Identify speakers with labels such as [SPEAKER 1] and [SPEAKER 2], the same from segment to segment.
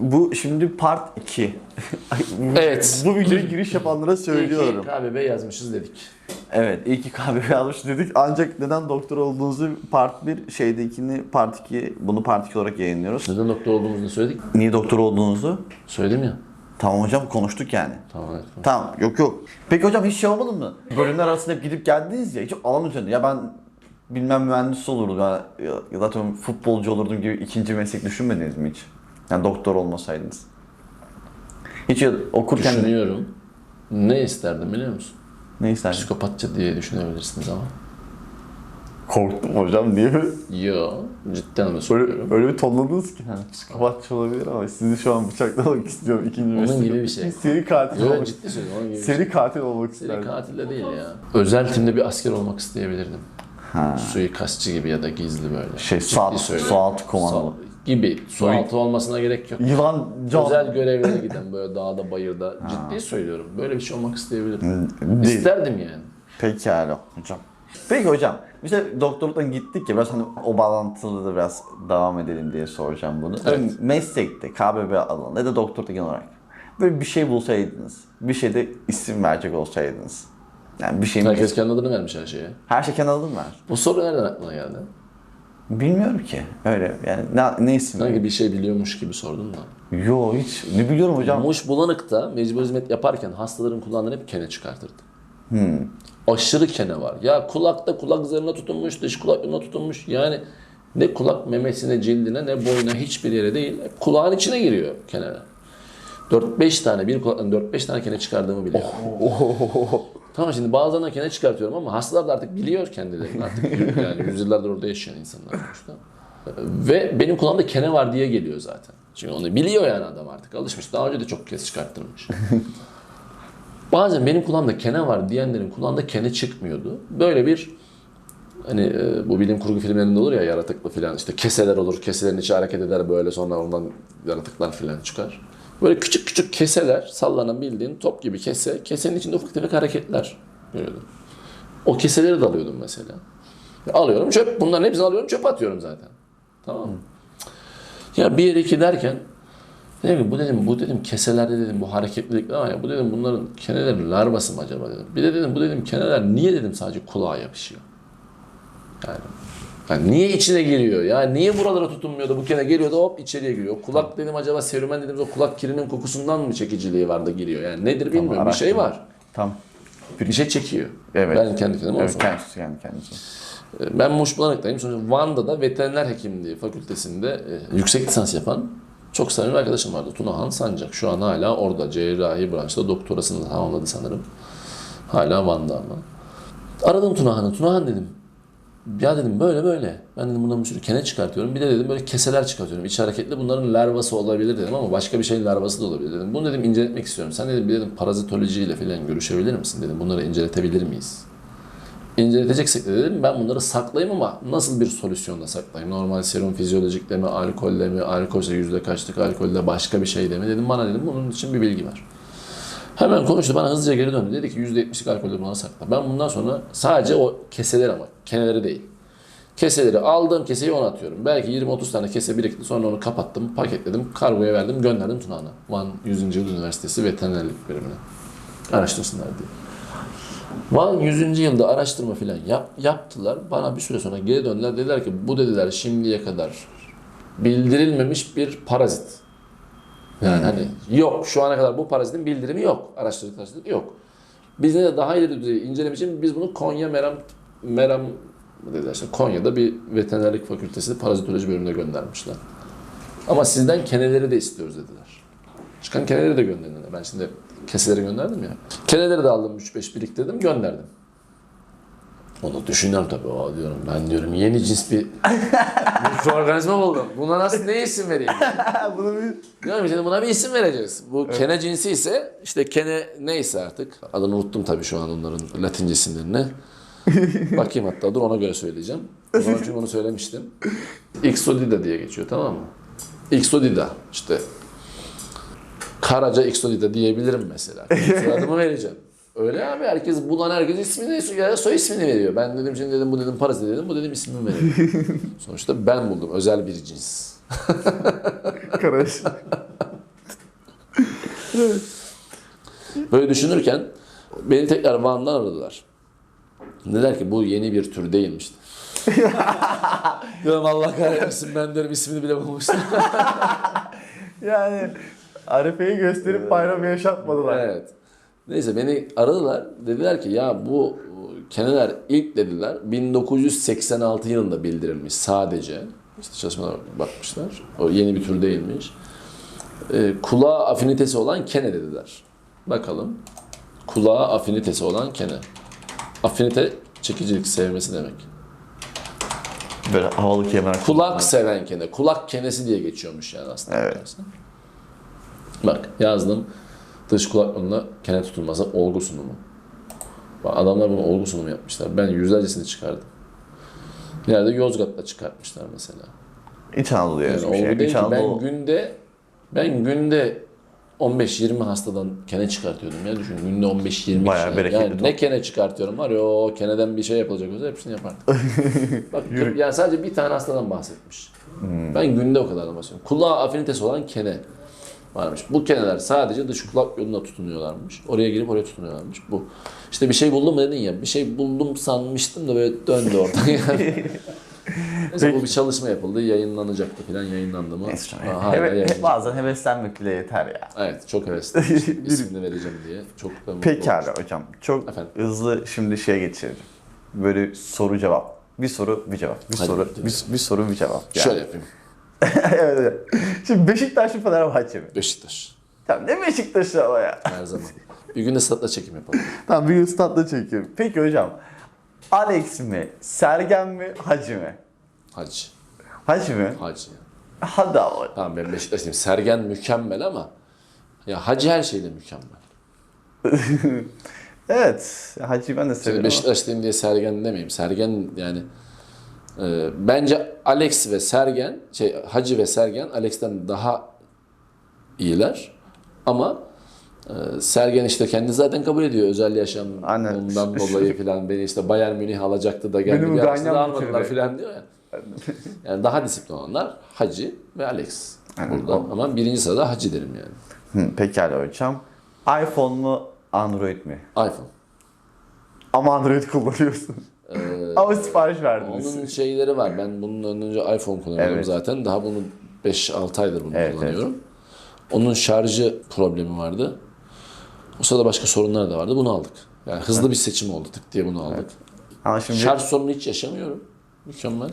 [SPEAKER 1] Bu şimdi part 2.
[SPEAKER 2] Evet.
[SPEAKER 1] Bu videoya giriş yapanlara söylüyorum.
[SPEAKER 2] KBB yazmışız dedik.
[SPEAKER 1] Evet, iyi ki KBB yazmış dedik. Ancak neden doktor olduğunuzu part 1, şeydekini part 2, bunu part 2 olarak yayınlıyoruz.
[SPEAKER 2] Neden doktor olduğumuzu söyledik.
[SPEAKER 1] Niye doktor olduğunuzu?
[SPEAKER 2] Söyledim ya.
[SPEAKER 1] Tamam hocam konuştuk yani.
[SPEAKER 2] Tamam evet.
[SPEAKER 1] Tamam, yok yok. Peki hocam hiç şey olmadı mı? Bölümler arasında hep gidip geldiniz ya, hiç alan üzerinde. Ya ben bilmem mühendis olurdum ya, ya zaten futbolcu olurdum gibi ikinci meslek düşünmediniz mi hiç? Yani doktor olmasaydınız. Hiç okurken
[SPEAKER 2] Düşünüyorum. Ne isterdim biliyor musun?
[SPEAKER 1] ne isterdin?
[SPEAKER 2] Psikopatça diye düşünebilirsiniz ama.
[SPEAKER 1] Korktum hocam niye böyle,
[SPEAKER 2] Yo, cidden mi
[SPEAKER 1] böyle,
[SPEAKER 2] söylüyorum?
[SPEAKER 1] öyle bir tonladınız ki? Yani psikopatça olabilir ama sizi şu an bıçaklamak istiyorum ikinci
[SPEAKER 2] Onun
[SPEAKER 1] meslek.
[SPEAKER 2] gibi bir şey.
[SPEAKER 1] Seri katil
[SPEAKER 2] Yo,
[SPEAKER 1] olmak
[SPEAKER 2] ciddi söylüyorum. Onun gibi bir şey.
[SPEAKER 1] Seri katil olmak
[SPEAKER 2] Seri
[SPEAKER 1] isterdim.
[SPEAKER 2] katil de değil ya. Özel timde bir asker olmak isteyebilirdim.
[SPEAKER 1] Ha.
[SPEAKER 2] Suikastçı gibi ya da gizli böyle.
[SPEAKER 1] Şey,
[SPEAKER 2] Ciddi
[SPEAKER 1] Suat-
[SPEAKER 2] söylüyorum.
[SPEAKER 1] Suat komando.
[SPEAKER 2] Gibi. Su altı olmasına gerek yok.
[SPEAKER 1] Yılan can.
[SPEAKER 2] Özel görevlere giden böyle dağda bayırda. Ciddi söylüyorum. Böyle bir şey olmak isteyebilirdim.
[SPEAKER 1] Değil.
[SPEAKER 2] İsterdim yani.
[SPEAKER 1] Pekala hocam. Peki hocam, işte doktorluktan gittik ya biraz hani o bağlantılı da biraz devam edelim diye soracağım bunu.
[SPEAKER 2] Evet.
[SPEAKER 1] Meslekte, KBB alanında ya da doktorda genel olarak böyle bir şey bulsaydınız, bir şeyde isim verecek olsaydınız. Yani bir şey
[SPEAKER 2] Herkes kendi adını vermiş her şeye.
[SPEAKER 1] Her şey kendi adın var.
[SPEAKER 2] Bu soru nereden aklına geldi?
[SPEAKER 1] Bilmiyorum ki. Öyle yani ne, ne isim?
[SPEAKER 2] Sanki bir şey biliyormuş gibi sordun da.
[SPEAKER 1] Yo hiç. Ne biliyorum hocam.
[SPEAKER 2] Muş Bulanık'ta mecbur hizmet yaparken hastaların kulağından hep kene çıkartırdı.
[SPEAKER 1] Hmm.
[SPEAKER 2] Aşırı kene var. Ya kulakta kulak zarına tutunmuş, dış kulaklarına tutunmuş. Yani ne kulak memesine, cildine ne boyuna hiçbir yere değil. Hep kulağın içine giriyor keneler. 4-5 tane, bir kulaktan 4-5 tane kene çıkardığımı biliyorum. Tamam şimdi bazılarından kene çıkartıyorum ama hastalar da artık biliyor kendilerini artık. yani yüzyıllardır orada yaşayan insanlar sonuçta. Ve benim kulağımda kene var diye geliyor zaten. Çünkü onu biliyor yani adam artık alışmış. Daha önce de çok kez çıkarttırmış. Bazen benim kulağımda kene var diyenlerin kulağında kene çıkmıyordu. Böyle bir hani e, bu bilim kurgu filmlerinde olur ya yaratıklı filan işte keseler olur. Keselerin içi hareket eder böyle sonra ondan yaratıklar filan çıkar. Böyle küçük küçük keseler sallanan bildiğin top gibi kese. Kesenin içinde ufak tefek hareketler görüyordum. O keseleri de alıyordum mesela. Alıyorum çöp. Bunların hepsini alıyorum çöp atıyorum zaten. Tamam mı? Ya bir yere iki derken dedim ki bu dedim bu dedim keselerde dedim bu hareketlilikler var ya bu dedim bunların kenelerin larvası mı acaba dedim. Bir de dedim bu dedim keneler niye dedim sadece kulağa yapışıyor. Yani, yani niye içine giriyor ya? Niye buralara tutunmuyor da bu kene geliyor da hop içeriye giriyor. Kulak dedim acaba serümen dediğimiz o kulak kirinin kokusundan mı çekiciliği var da giriyor? Yani nedir bilmiyorum. bir şey var.
[SPEAKER 1] Tam.
[SPEAKER 2] Bir şey çekiyor.
[SPEAKER 1] Evet.
[SPEAKER 2] Ben kendi kendime
[SPEAKER 1] Evet, kendisi yani kendisi.
[SPEAKER 2] Ben Muş Bulanık'tayım. Sonuçta Van'da da veteriner hekimliği fakültesinde e, yüksek lisans yapan çok samimi bir arkadaşım vardı. Tunahan Sancak. Şu an hala orada cerrahi branşta doktorasını tamamladı sanırım. Hala Van'da ama. Aradım Tunahan'ı. Tunahan dedim. Ya dedim böyle böyle. Ben dedim bundan bir sürü kene çıkartıyorum. Bir de dedim böyle keseler çıkartıyorum. İç hareketli bunların larvası olabilir dedim ama başka bir şeyin larvası da olabilir dedim. Bunu dedim inceletmek istiyorum. Sen dedim bir dedim parazitolojiyle falan görüşebilir misin dedim. Bunları inceletebilir miyiz? İnceleteceksek de dedim ben bunları saklayayım ama nasıl bir solüsyonda saklayayım? Normal serum fizyolojikle mi, alkolle mi, alkolse yüzde kaçlık, alkolde başka bir şey de mi? Dedim bana dedim bunun için bir bilgi var. Hemen konuştu bana hızlıca geri döndü. Dedi ki %70'lik alkolü buna sakla. Ben bundan sonra sadece o keseleri ama keneleri değil. Keseleri aldığım keseyi ona atıyorum. Belki 20-30 tane kese birikti. Sonra onu kapattım, paketledim, kargoya verdim, gönderdim Tunağan'a. Van 100. Yıl Üniversitesi Veterinerlik bölümüne. Araştırsınlar diye. Van 100. yılda araştırma filan yap, yaptılar. Bana bir süre sonra geri döndüler. Dediler ki bu dediler şimdiye kadar bildirilmemiş bir parazit. Yani hani yok şu ana kadar bu parazitin bildirimi yok. Araştırdık araştırdık yok. Biz de daha ileri düzey inceleme için biz bunu Konya Meram Meram dediler işte Konya'da bir veterinerlik fakültesi parazitoloji bölümüne göndermişler. Ama sizden keneleri de istiyoruz dediler. Çıkan keneleri de gönderin. Ben şimdi keseleri gönderdim ya. Keneleri de aldım 3-5 biriktirdim gönderdim. Onu düşünüyorum tabii. O diyorum ben diyorum yeni cins bir mikroorganizma buldum. Buna nasıl ne isim vereyim?
[SPEAKER 1] Bunu bir...
[SPEAKER 2] Diyorum şimdi buna bir isim vereceğiz. Bu kene cinsi ise işte kene neyse artık. Adını unuttum tabii şu an onların latince isimlerini. Bakayım hatta dur ona göre söyleyeceğim. O zaman çünkü onu söylemiştim. Ixodida diye geçiyor tamam mı? Ixodida işte. Karaca Ixodida diyebilirim mesela. Soyadımı vereceğim. Öyle abi herkes bulan herkes ismini ya soy ismini veriyor. Ben dedim şimdi dedim bu dedim parazit dedim bu dedim ismimi verelim. Sonuçta ben buldum özel bir cins.
[SPEAKER 1] Karış.
[SPEAKER 2] Böyle düşünürken beni tekrar Van'dan aradılar. Dediler ki bu yeni bir tür değilmiş. Diyorum Allah kahretmesin ben diyorum ismini bile bulmuştum.
[SPEAKER 1] Yani Arife'yi gösterip bayramı yaşatmadılar.
[SPEAKER 2] evet. Neyse beni aradılar. Dediler ki ya bu keneler ilk dediler 1986 yılında bildirilmiş sadece. İşte çalışmalara bakmışlar. O yeni bir tür değilmiş. Ee, kulağa afinitesi olan kene dediler. Bakalım. Kulağa afinitesi olan kene. Afinite çekicilik sevmesi demek.
[SPEAKER 1] Böyle havalı kemer.
[SPEAKER 2] Kulak seven kene. Kulak kenesi diye geçiyormuş yani aslında.
[SPEAKER 1] Evet.
[SPEAKER 2] Bak yazdım. Dış kulak kene tutulması olgu sunumu. Bak adamlar bunu olgu sunumu yapmışlar. Ben yüzlercesini çıkardım. Nerede Yozgat'ta çıkartmışlar mesela.
[SPEAKER 1] İç Anadolu'ya
[SPEAKER 2] Yani
[SPEAKER 1] bir şey.
[SPEAKER 2] değil
[SPEAKER 1] İç
[SPEAKER 2] ki. Ben
[SPEAKER 1] Anadolu.
[SPEAKER 2] günde ben günde 15-20 hastadan kene çıkartıyordum ya düşün. Günde 15-20
[SPEAKER 1] Bayağı
[SPEAKER 2] kişi. Yani
[SPEAKER 1] top.
[SPEAKER 2] ne kene çıkartıyorum var ya o keneden bir şey yapılacak olsa hepsini yapardım. Bak yani sadece bir tane hastadan bahsetmiş.
[SPEAKER 1] Hmm.
[SPEAKER 2] Ben günde o kadardan bahsediyorum. Kulağa afinitesi olan kene varmış. Bu keneler sadece dış kulak yoluna tutunuyorlarmış. Oraya girip oraya tutunuyorlarmış. Bu. İşte bir şey buldum mu dedin ya. Bir şey buldum sanmıştım da böyle döndü oradan yani. Neyse bu bir çalışma yapıldı. Yayınlanacaktı falan. Yayınlandı mı? Ha, hala
[SPEAKER 1] heve-
[SPEAKER 2] yayınlanacak.
[SPEAKER 1] bazen heveslenmek bile yeter ya.
[SPEAKER 2] Evet çok hevesliyim. İsmini vereceğim diye. Çok da mutlu
[SPEAKER 1] Pekala
[SPEAKER 2] olmuştum.
[SPEAKER 1] hocam. Çok
[SPEAKER 2] Efendim?
[SPEAKER 1] hızlı şimdi şeye geçelim. Böyle soru cevap. Bir soru bir cevap. Bir
[SPEAKER 2] Hadi
[SPEAKER 1] soru bir, bir soru bir cevap. Yani.
[SPEAKER 2] Şöyle yapayım.
[SPEAKER 1] Evet, evet. Şimdi Beşiktaş mı Fenerbahçe mi?
[SPEAKER 2] Beşiktaş.
[SPEAKER 1] Tamam ne Beşiktaş'ı ama ya.
[SPEAKER 2] Her zaman. Bir gün de statla çekim yapalım.
[SPEAKER 1] Tamam bir gün statla çekiyorum. Peki hocam. Alex mi? Sergen mi? Hacı mı?
[SPEAKER 2] Hacı.
[SPEAKER 1] Hacı mı?
[SPEAKER 2] Hacı.
[SPEAKER 1] Hadi ama.
[SPEAKER 2] Tamam ben Beşiktaşlıyım. Sergen mükemmel ama ya Hacı her şeyde mükemmel.
[SPEAKER 1] Evet. Hacı'yı ben de ama.
[SPEAKER 2] Beşiktaşlıyım diye Sergen demeyeyim. Sergen yani e, bence Alex ve Sergen şey Hacı ve Sergen Alex'ten daha iyiler. Ama e, Sergen işte kendi zaten kabul ediyor özel yaşam
[SPEAKER 1] Aynen.
[SPEAKER 2] ondan dolayı falan beni işte Bayern Münih alacaktı da geldi bir arasında almadılar falan diyor ya. Yani daha disiplin olanlar Hacı ve Alex
[SPEAKER 1] Aynen.
[SPEAKER 2] burada. Ama birinci sırada Hacı derim yani.
[SPEAKER 1] Hı, pekala hocam. iPhone mu? Android mi?
[SPEAKER 2] iPhone.
[SPEAKER 1] Ama Android kullanıyorsun.
[SPEAKER 2] Ee,
[SPEAKER 1] Ama sipariş verdiniz.
[SPEAKER 2] Onun şeyleri var. Ben bundan önce iPhone kullanıyordum
[SPEAKER 1] Evet.
[SPEAKER 2] zaten. Daha bunu 5-6 aydır bunu
[SPEAKER 1] Evet,
[SPEAKER 2] kullanıyorum. Onun şarjı problemi vardı. O sırada başka sorunlar da vardı. Bunu aldık. Yani hızlı bir seçim oldu. Tık diye bunu aldık.
[SPEAKER 1] Ama şimdi,
[SPEAKER 2] Şarj sorunu hiç yaşamıyorum. Mükemmel.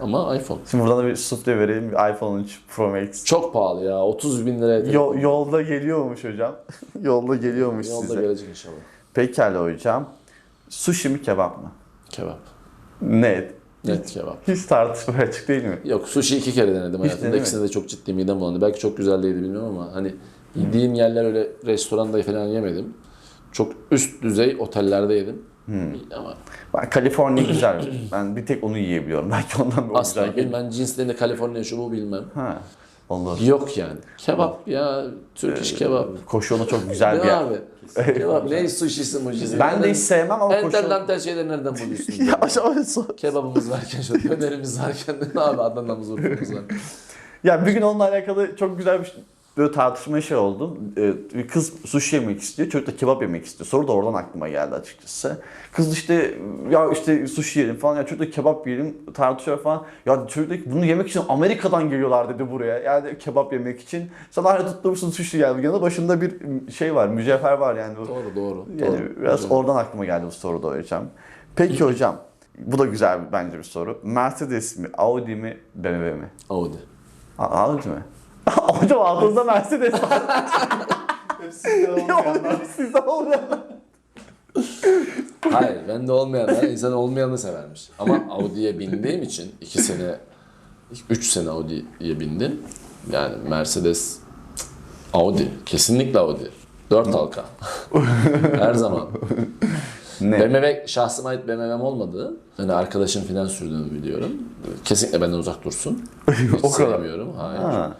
[SPEAKER 2] Ama iPhone.
[SPEAKER 1] şimdi buradan da bir sufle vereyim. İPhone 13 Pro Max.
[SPEAKER 2] Çok pahalı ya. 30 bin liraya.
[SPEAKER 1] Yo- yolda geliyormuş hocam. yolda geliyormuş
[SPEAKER 2] Yolda
[SPEAKER 1] size.
[SPEAKER 2] gelecek inşallah.
[SPEAKER 1] Pekala hocam. Sushi mi kebap mı?
[SPEAKER 2] Kebap.
[SPEAKER 1] Net.
[SPEAKER 2] Net kebap.
[SPEAKER 1] Hiç tartışmaya açık değil mi?
[SPEAKER 2] Yok sushi iki kere denedim hayatımda.
[SPEAKER 1] denedin mi?
[SPEAKER 2] İkisinde de çok ciddi midem bulandı. Belki çok güzel değildi bilmiyorum ama hani yediğim yerler öyle restoranda falan yemedim. Çok üst düzey otellerde yedim.
[SPEAKER 1] Hmm.
[SPEAKER 2] Ama
[SPEAKER 1] Ben Kaliforniya güzel. ben bir tek onu yiyebiliyorum. Belki ondan o
[SPEAKER 2] asla
[SPEAKER 1] güzel
[SPEAKER 2] bilmem cinslerini Kaliforniya şu bu bilmem.
[SPEAKER 1] Ha. Olur.
[SPEAKER 2] Yok yani. Kebap ya. Türk
[SPEAKER 1] Ee,
[SPEAKER 2] iş kebap.
[SPEAKER 1] Koşu çok güzel
[SPEAKER 2] Ne
[SPEAKER 1] bir yer.
[SPEAKER 2] abi? kebap ne sushisi mujisi.
[SPEAKER 1] Ben de hiç sevmem ama koşu...
[SPEAKER 2] dantel şeyleri nereden buluyorsun?
[SPEAKER 1] Ya aşağı.
[SPEAKER 2] Kebabımız varken, şu dönerimiz varken ne abi Adana'mız Urfa'mız var.
[SPEAKER 1] Ya bir gün onunla alakalı çok güzel bir şey- böyle tartışma şey oldu. Ee, bir kız sushi yemek istiyor, çocuk da kebap yemek istiyor. Soru da oradan aklıma geldi açıkçası. Kız işte ya işte sushi yiyelim falan ya çocuk da kebap yiyelim tartışıyor falan. Ya çocuk da bunu yemek için Amerika'dan geliyorlar dedi buraya. Yani kebap yemek için. Sen hala tutturmuşsun sushi yani. Yanı başında bir şey var, mücevher var yani.
[SPEAKER 2] Doğru doğru.
[SPEAKER 1] Yani
[SPEAKER 2] doğru.
[SPEAKER 1] biraz
[SPEAKER 2] Güzel.
[SPEAKER 1] oradan aklıma geldi bu soru da hocam. Peki hocam, bu da güzel bence bir soru. Mercedes mi, Audi mi, BMW mi?
[SPEAKER 2] Audi.
[SPEAKER 1] A- Audi mi? hocam altınızda Mercedes var. Sizde olmayan.
[SPEAKER 2] Hayır ben de olmayanlar insan olmayanı severmiş. Ama Audi'ye bindiğim için 2 sene 3 sene Audi'ye bindim. Yani Mercedes Audi. Kesinlikle Audi. 4 halka. Her zaman.
[SPEAKER 1] Ne?
[SPEAKER 2] BMW şahsıma ait BMW'm olmadığı, yani arkadaşım falan sürdüğünü biliyorum. Kesinlikle benden uzak dursun. Hiç
[SPEAKER 1] O kadar.
[SPEAKER 2] sevmiyorum. Hayır.
[SPEAKER 1] Ha.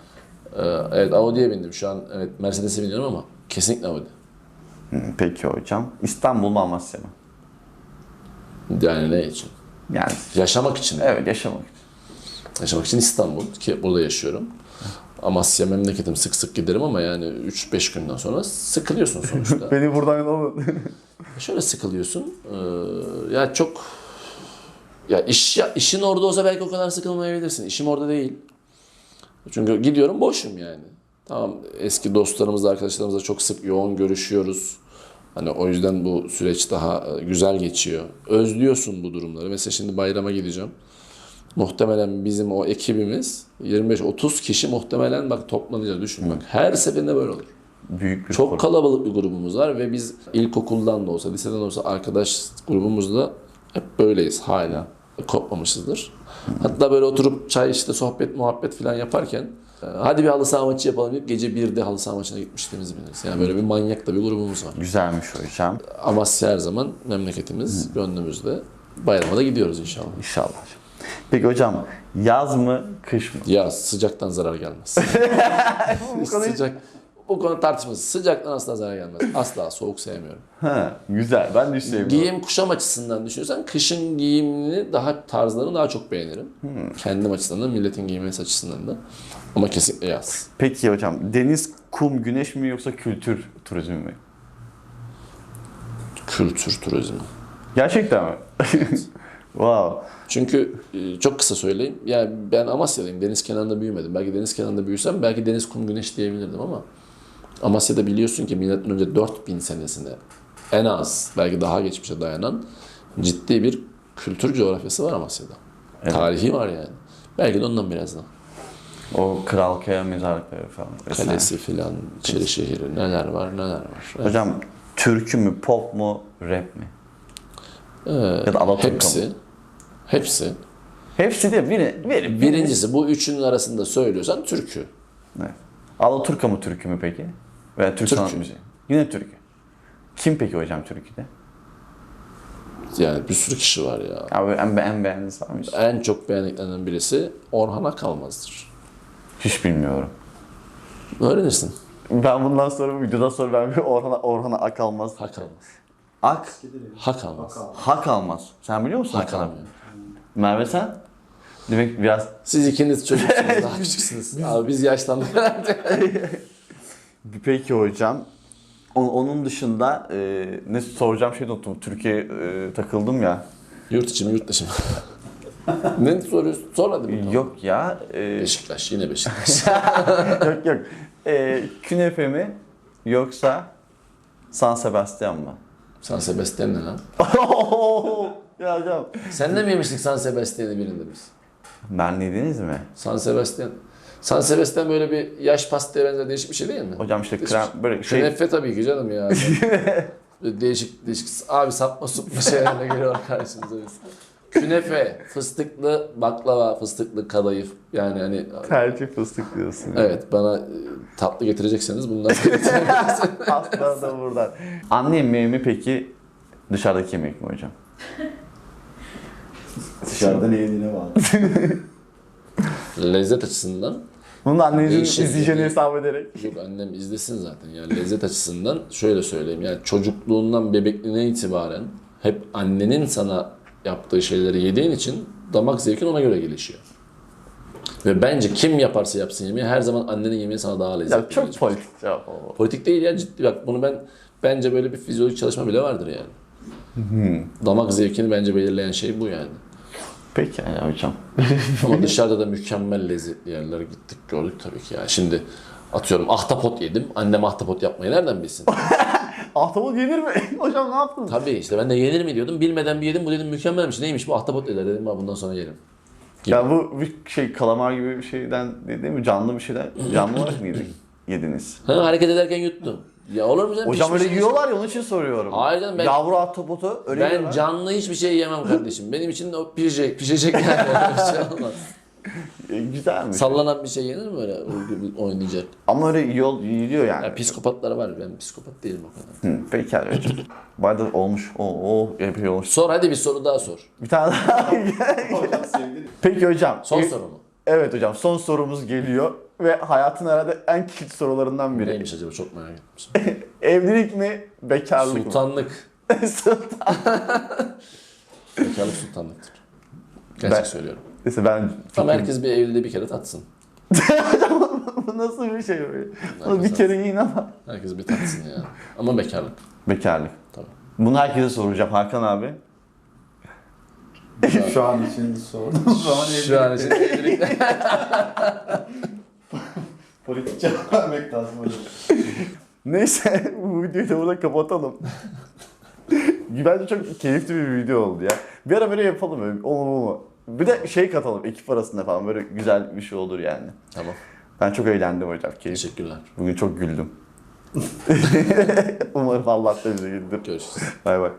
[SPEAKER 2] Ee, evet Audi'ye bindim. Şu an evet Mercedes'e biniyorum ama kesinlikle Audi.
[SPEAKER 1] Peki hocam. İstanbul mu Amasya mı?
[SPEAKER 2] Yani ne için?
[SPEAKER 1] Yani
[SPEAKER 2] Yaşamak için.
[SPEAKER 1] evet yaşamak için.
[SPEAKER 2] Yaşamak için İstanbul ki burada yaşıyorum. Amasya memleketim sık sık giderim ama yani 3-5 günden sonra sıkılıyorsun sonuçta.
[SPEAKER 1] Beni buradan alın.
[SPEAKER 2] Şöyle sıkılıyorsun. Ee, ya çok ya iş ya, işin orada olsa belki o kadar sıkılmayabilirsin. İşim orada değil. Çünkü gidiyorum boşum yani. Tamam eski dostlarımızla, arkadaşlarımızla çok sık yoğun görüşüyoruz. Hani o yüzden bu süreç daha e, güzel geçiyor. Özlüyorsun bu durumları. Mesela şimdi bayrama gideceğim. Muhtemelen bizim o ekibimiz 25-30 kişi muhtemelen bak toplanacağız düşün bak. Her seferinde böyle olur.
[SPEAKER 1] Büyük bir
[SPEAKER 2] Çok kalabalık bir grubumuz var ve biz ilkokuldan da olsa, liseden de olsa arkadaş grubumuzda hep böyleyiz hala. Kopmamışızdır. Hatta böyle oturup çay işte sohbet muhabbet falan yaparken e, hadi bir halı saha maçı yapalım deyip gece 1'de halı saha maçına gitmişliğimizi biliriz. Yani böyle bir manyak da bir grubumuz var.
[SPEAKER 1] Güzelmiş hocam.
[SPEAKER 2] Amasya her zaman memleketimiz, gönlümüzde. Bayrama da gidiyoruz inşallah.
[SPEAKER 1] İnşallah. Peki hocam yaz mı kış mı?
[SPEAKER 2] Ya sıcaktan zarar gelmez. Sıcak bu konu tartışmasız. Sıcaktan asla zarar gelmez. Asla soğuk sevmiyorum.
[SPEAKER 1] Ha, güzel. Ben de hiç sevmiyorum.
[SPEAKER 2] Giyim kuşam açısından düşünürsen kışın giyimini daha tarzlarını daha çok beğenirim. Kendim açısından da milletin giymesi açısından da. Ama kesinlikle yaz.
[SPEAKER 1] Peki hocam deniz, kum, güneş mi yoksa kültür turizmi mi?
[SPEAKER 2] Kültür turizmi.
[SPEAKER 1] Gerçekten mi? wow.
[SPEAKER 2] Çünkü e, çok kısa söyleyeyim. Yani ben Amasya'dayım. Deniz kenarında büyümedim. Belki deniz kenarında büyüsem belki deniz, kum, güneş diyebilirdim ama Amasya'da biliyorsun ki milattan önce 4000 senesinde en az belki daha geçmişe dayanan ciddi bir kültür coğrafyası var Amasya'da. Tarihi var yani. Belki de ondan biraz daha.
[SPEAKER 1] O Kral Kaya mezarlıkları falan. vesaire.
[SPEAKER 2] Kalesi filan, Çelişehir'i neler var neler var. Evet.
[SPEAKER 1] Hocam türkü mü, pop mu, rap mi?
[SPEAKER 2] Ee,
[SPEAKER 1] Ya da
[SPEAKER 2] hepsi.
[SPEAKER 1] mı?
[SPEAKER 2] Hepsi.
[SPEAKER 1] Hepsi değil. Biri, biri,
[SPEAKER 2] Birincisi bu üçünün arasında söylüyorsan türkü.
[SPEAKER 1] Evet. Alaturka mı türkü mü peki? Veya Türk
[SPEAKER 2] Türkü.
[SPEAKER 1] sanat müziği. Yine türkü. Kim peki hocam türküde?
[SPEAKER 2] Yani bir sürü kişi var ya.
[SPEAKER 1] Abi en, en beğendiğiniz var mı?
[SPEAKER 2] En çok beğendiklerinden birisi Orhan Akalmaz'dır.
[SPEAKER 1] Hiç bilmiyorum.
[SPEAKER 2] Öğrenirsin.
[SPEAKER 1] Ben bundan sonra bu videodan sonra ben bir Orhan'a Orhan'a ak almaz.
[SPEAKER 2] Hak almaz.
[SPEAKER 1] Ak,
[SPEAKER 2] Hak almaz.
[SPEAKER 1] hak almaz. Sen biliyor musun
[SPEAKER 2] Hak
[SPEAKER 1] hak almaz?
[SPEAKER 2] almıyor.
[SPEAKER 1] Merve sen? Demek biraz
[SPEAKER 2] Siz ikiniz çocuksunuz, daha küçüksünüz. Abi biz yaşlandık herhalde.
[SPEAKER 1] Peki hocam. Onun dışında e, ne soracağım şey unuttum. Türkiye e, takıldım ya.
[SPEAKER 2] Yurt içi mi yurt dışı mı? ne soruyorsun? Sor hadi bakalım.
[SPEAKER 1] Yok ya. E,
[SPEAKER 2] Beşiktaş, yine Beşiktaş.
[SPEAKER 1] yok yok. E, künefe mi yoksa San Sebastian mı?
[SPEAKER 2] San Sebastian ne lan?
[SPEAKER 1] ya hocam.
[SPEAKER 2] Sen de mi yemiştik San Sebastian'ı birinde biz?
[SPEAKER 1] Ben yediniz mi?
[SPEAKER 2] San Sebastian. San Sebastian böyle bir yaş pastaya benzer değişik bir şey değil mi?
[SPEAKER 1] Hocam işte krem böyle şey
[SPEAKER 2] Künefe tabii ki canım ya. Böyle değişik değişik abi sapma supma şeylerle geliyor karşımıza. Künefe, fıstıklı baklava, fıstıklı kadayıf. Yani hani
[SPEAKER 1] tercih fıstık diyorsun.
[SPEAKER 2] evet bana e, tatlı getirecekseniz bundan getirebilirsiniz.
[SPEAKER 1] Aslında da buradan. Anne yemeği mi peki dışarıdaki yemek mi hocam?
[SPEAKER 3] Dışarıda ne yediğine bağlı.
[SPEAKER 2] Lezzet açısından
[SPEAKER 1] Bunu da annenizin izleyeceğini hesap ederek.
[SPEAKER 2] Yok annem izlesin zaten. Yani lezzet açısından şöyle söyleyeyim. Yani çocukluğundan bebekliğine itibaren hep annenin sana yaptığı şeyleri yediğin için damak zevkin ona göre gelişiyor. Ve bence kim yaparsa yapsın yemeği her zaman annenin yemeği sana daha lezzetli.
[SPEAKER 1] Ya çok
[SPEAKER 2] gelecek.
[SPEAKER 1] politik cevap oldu.
[SPEAKER 2] Politik değil ya ciddi bak bunu ben bence böyle bir fizyolojik çalışma bile vardır yani. Damak zevkini bence belirleyen şey bu yani.
[SPEAKER 1] Peki yani hocam.
[SPEAKER 2] Ama dışarıda da mükemmel lezzetli yerlere gittik gördük tabii ki ya. Şimdi atıyorum ahtapot yedim. Annem ahtapot yapmayı nereden bilsin?
[SPEAKER 1] Ahtapot yenir mi? hocam ne yaptınız?
[SPEAKER 2] Tabii işte ben de yenir mi diyordum. Bilmeden bir yedim. Bu dedim mükemmelmiş. Neymiş bu ahtapot dediler dedim. Ben bundan sonra yerim. Gibi.
[SPEAKER 1] Ya bu bir şey kalamar gibi bir şeyden değil mi? Canlı bir şeyden. Canlı olarak mı yedik? Yediniz.
[SPEAKER 2] Ha, hareket ederken yuttum. Ya olur mu canım?
[SPEAKER 1] Hocam öyle yiyorlar ya onun için soruyorum.
[SPEAKER 2] Hayır canım, ben-
[SPEAKER 1] Yavru ahtapotu öyle
[SPEAKER 2] Ben
[SPEAKER 1] yiyorlar.
[SPEAKER 2] canlı hiçbir şey yemem kardeşim. Benim için o pişecek. Pişecek yani. Bir şey olmaz.
[SPEAKER 1] E, Güzelmiş.
[SPEAKER 2] Sallanan bir şey yenir mi öyle oynayacak?
[SPEAKER 1] Ama öyle yol yiyiliyor yani.
[SPEAKER 2] Ya psikopatlar var. Ben psikopat değilim o kadar.
[SPEAKER 1] Hı, peki hocam. Bayda olmuş. Oo, oo epey olmuş.
[SPEAKER 2] Sor hadi bir soru daha sor.
[SPEAKER 1] Bir tane daha. Peki hocam.
[SPEAKER 2] Son
[SPEAKER 1] e-
[SPEAKER 2] soru mu?
[SPEAKER 1] Evet hocam son sorumuz geliyor. Ve hayatın herhalde en kilit sorularından biri.
[SPEAKER 2] Neymiş acaba çok merak etmişim.
[SPEAKER 1] Evlilik mi, bekarlık mı?
[SPEAKER 2] Sultanlık.
[SPEAKER 1] Sultan.
[SPEAKER 2] Bekarlık sultanlıktır. Gerçek
[SPEAKER 1] Ben-
[SPEAKER 2] söylüyorum.
[SPEAKER 1] Neyse ben
[SPEAKER 2] Ama herkes bir evliliği bir kere tatsın.
[SPEAKER 1] Bu nasıl bir şey böyle?
[SPEAKER 2] Herkes
[SPEAKER 1] bir kere yiyin ama.
[SPEAKER 2] Herkes bir tatsın ya. Ama bekarlık.
[SPEAKER 1] Bekarlık.
[SPEAKER 2] Tabii.
[SPEAKER 1] Bunu herkese soracağım Hakan abi.
[SPEAKER 3] Şu an için zaman
[SPEAKER 2] Şu an için evlilik
[SPEAKER 3] politik cevap vermek lazım hocam.
[SPEAKER 1] Neyse bu videoyu da burada kapatalım. Bence çok keyifli bir video oldu ya. Bir ara böyle yapalım öyle. O mu o mu? Bir de şey katalım ekip arasında falan böyle güzel bir şey olur yani.
[SPEAKER 2] Tamam.
[SPEAKER 1] Ben çok eğlendim hocam. Keyif.
[SPEAKER 2] Teşekkürler.
[SPEAKER 1] Bugün çok güldüm. Umarım Allah da bizi güldür.
[SPEAKER 2] Görüşürüz.
[SPEAKER 1] Bay bay.